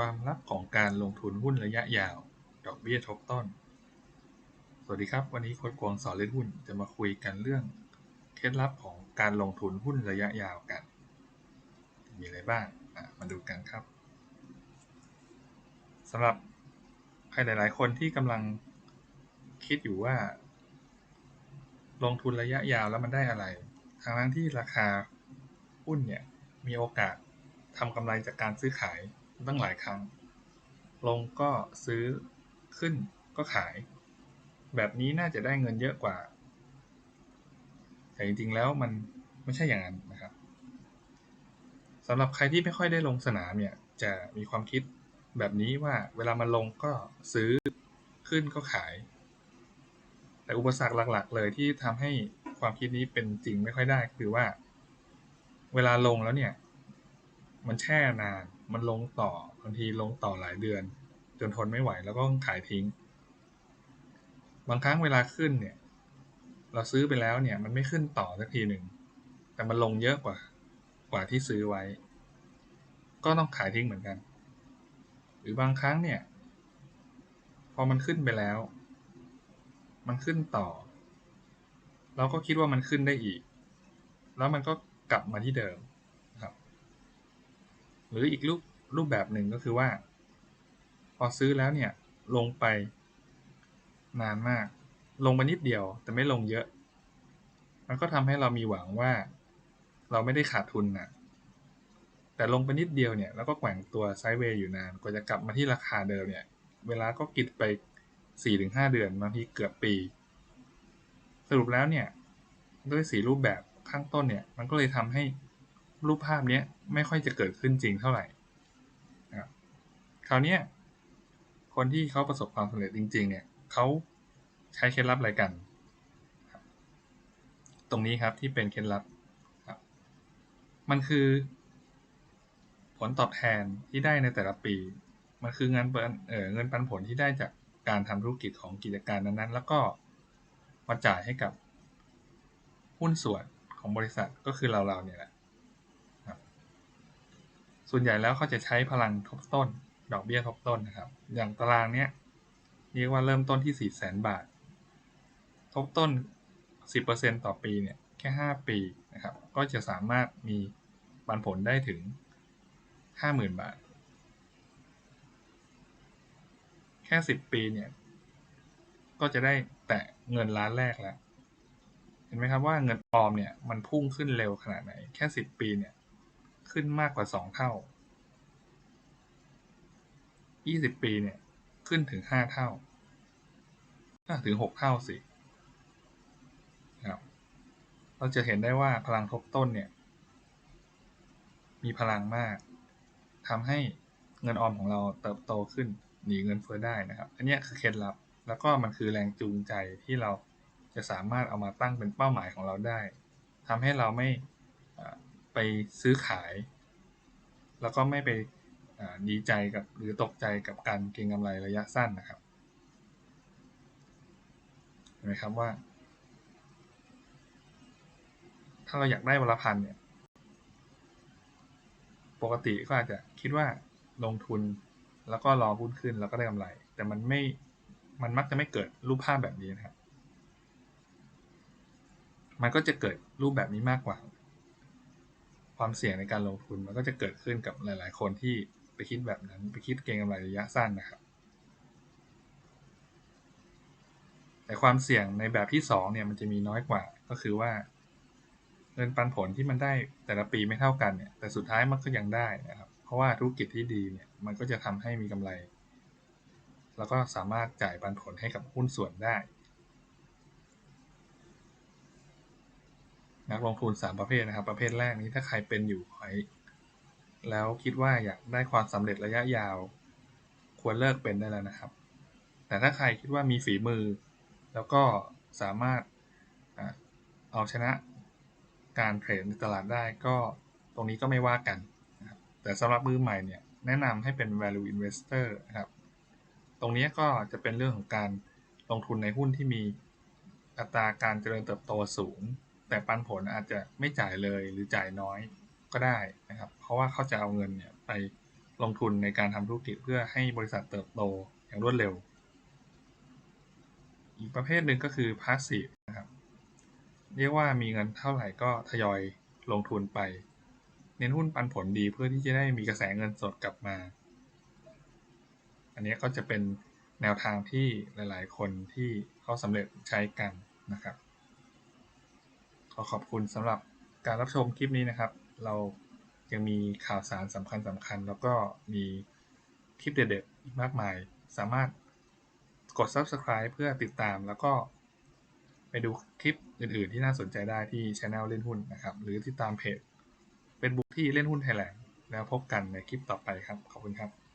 ความลับของการลงทุนหุ้นระยะยาว ดอกเบี้ยทบต้น สวัสดีครับ วันนี้โค้ดกวงสอนเล่นหุ้นจะมาคุยกันเรื่อง เคล็ดลับของการลงทุนหุ้นระยะยาวกัน มีอะไรบ้าง มาดูกันครับสำหรับใครหลาย ๆ คนที่กำลังคิดอยู่ว่า ลงทุนระยะยาวแล้วมันได้อะไร ทั้งที่ราคาหุ้นเนี่ยมีโอกาสทำกำไรจากการซื้อขาย ตั้งหลายครั้ง ลงก็ซื้อ ขึ้นก็ขาย แบบนี้น่าจะได้เงินเยอะกว่า แต่จริงๆแล้วมันไม่ใช่อย่างนั้นนะครับสำหรับใครที่ไม่ค่อยได้ลงสนามเนี่ย จะมีความคิดแบบนี้ว่าเวลามันลงก็ซื้อขึ้นก็ขาย แต่อุปสรรคหลัก ๆ เลยที่ทำให้ความคิดนี้เป็นจริงไม่ค่อยได้คือว่า เวลาลงแล้วเนี่ย มันแช่นาน มันลงต่อบางทีลงต่อหลายเดือน จนทนไม่ไหวแล้วก็ขายทิ้ง บางครั้งเวลาขึ้นเนี่ย เราซื้อไปแล้วเนี่ย มันไม่ขึ้นต่อสักทีหนึ่งแต่มันลงเยอะกว่า กว่าที่ซื้อไว้ ก็ต้องขายทิ้งเหมือนกัน หรือบางครั้งเนี่ย พอมันขึ้นไปแล้ว มันขึ้นต่อ เราก็คิดว่ามันขึ้นได้อีก แล้วมันก็กลับมาที่เดิม หรืออีกรูปรูปแบบหนึ่งก็คือว่า พอซื้อแล้วเนี่ยลงไปนานมาก ลงมานิดเดียว แต่ไม่ลงเยอะ มันก็ทำให้เรามีหวังว่า เราไม่ได้ขาดทุนนะแต่ลงไปนิดเดียวเนี่ย แล้วก็แกว่งตัวไซด์เวย์อยู่นานกว่าจะกลับมาที่ราคาเดิมเนี่ย เวลาก็กิดไป4-5เดือนบางทีเกือบปี สรุปแล้วเนี่ย ด้วยสีรูปแบบข้างต้นเนี่ย มันก็เลยทำให้ รูปภาพนี้ไม่ค่อยจะเกิดขึ้นจริงเท่าไหร่นะคราวนี้คนที่เขาประสบความสำเร็จจริง ๆ เนี่ยเขาใช้เคล็ดลับอะไรกัน ตรงนี้ครับที่เป็นเคล็ดลับครับ มันคือ ผลตอบแทนที่ได้ในแต่ละปี มันคือเงินเออเงินปันผลที่ได้จากการทำธุรกิจของกิจการนั้นๆ แล้วก็มาจ่ายให้กับหุ้นส่วนของบริษัทก็คือเราๆเนี่ยแหละ ส่วนใหญ่แล้วเขาจะใช้พลังทบต้น ดอกเบี้ยทบต้นนะครับ อย่างตารางเนี้ยเรียกว่าเริ่มต้นที่4แสนบาท ทบต้น 10%ต่อปีเนี่ยแค่ 5 ปีนะครับ ก็จะสามารถมีปันผลได้ถึง 50,000 บาท แค่ 10 ปีเนี่ยก็จะได้แตะเงินล้านแรกแล้ว เห็นไหมครับว่าเงินออมเนี่ยมันพุ่งขึ้นเร็วขนาดไหน แค่ 10 ปีเนี่ย ขึ้นมากกว่าสองเท่ายี่สิบปีเนี่ย ขึ้นถึงห้าเท่าถึงหกเท่าสิครับเราจะเห็นได้ว่าพลังทบต้นเนี่ย มีพลังมากทำให้เงินออมของเราเติบโตขึ้นหนีเงินเฟ้อได้นะครับ อันนี้คือเคล็ดลับ แล้วก็มันคือแรงจูงใจที่เราจะสามารถเอามาตั้งเป็นเป้าหมายของเราได้ทำให้เราไม่ ไปซื้อขาย แล้วก็ไม่ไปดีใจกับหรือตกใจกับการเก็งกำไรระยะสั้นนะครับเห็นไหมครับว่า ถ้าเราอยากได้วันละพันเนี่ย ปกติก็อาจจะคิดว่าลงทุนแล้วก็รอหุ้นขึ้นแล้วก็ได้กำไร แต่มันไม่มันมักจะไม่เกิดรูปภาพแบบนี้นะครับ มันก็จะเกิดรูปแบบนี้มากกว่า ความเสี่ยงในการลงทุนมันก็จะเกิดขึ้นกับหลาย ๆ คนที่ไปคิดแบบนั้น ไปคิดเก็งกำไรระยะสั้นนะครับ แต่ความเสี่ยงในแบบที่2เนี่ยมันจะมีน้อยกว่าก็คือว่า เงินปันผลที่มันได้แต่ละปีไม่เท่ากันเนี่ยแต่สุดท้ายมันก็ยังได้นะครับ เพราะว่าธุรกิจที่ดีเนี่ยมันก็จะทำให้มีกำไร แล้วก็สามารถจ่ายปันผลให้กับหุ้นส่วนได้ นักลงทุน 3 ประเภทนะครับ ประเภทแรกนี้ถ้าใครเป็นอยู่แล้วคิดว่าอยากได้ความสำเร็จระยะยาว ควรเลิกเป็นได้แล้วนะครับ แต่ถ้าใครคิดว่ามีฝีมือ แล้วก็สามารถเอาชนะการเทรดในตลาดได้ก็ตรงนี้ก็ไม่ว่ากันนะครับแต่สำหรับมือใหม่เนี่ยแนะนำให้เป็น value investor นะครับ ตรงนี้ก็จะเป็นเรื่องของการลงทุนในหุ้นที่มีอัตราการเจริญเติบโตสูง แต่ปันผลอาจจะไม่จ่ายเลยหรือจ่ายน้อยก็ได้นะครับ เพราะว่าเขาจะเอาเงินเนี่ยไปลงทุนในการทำธุรกิจเพื่อให้บริษัทเติบโตอย่างรวดเร็ว อีกประเภทหนึ่งก็คือ passive นะครับเรียกว่ามีเงินเท่าไหร่ก็ทยอยลงทุนไป เน้นหุ้นปันผลดีเพื่อที่จะได้มีกระแสเงินสดกลับมา อันนี้ก็จะเป็นแนวทางที่หลาย ๆ คนที่เขาสำเร็จใช้กันนะครับ ขอขอบคุณสำหรับการรับชมคลิปนี้นะครับ เรายังมีข่าวสารสำคัญสำคัญ แล้วก็มีคลิปเด็ดๆอีกมากมาย สามารถกด subscribe เพื่อติดตามแล้วก็ไปดูคลิปอื่นๆ ที่น่าสนใจได้ที่ช anel เล่นหุ้นนะครับ หรือติดตามเพจ Facebook ที่เล่นหุ้นไทยแลนด์แล้วพบกันในคลิปต่อไปครับ ขอบคุณครับ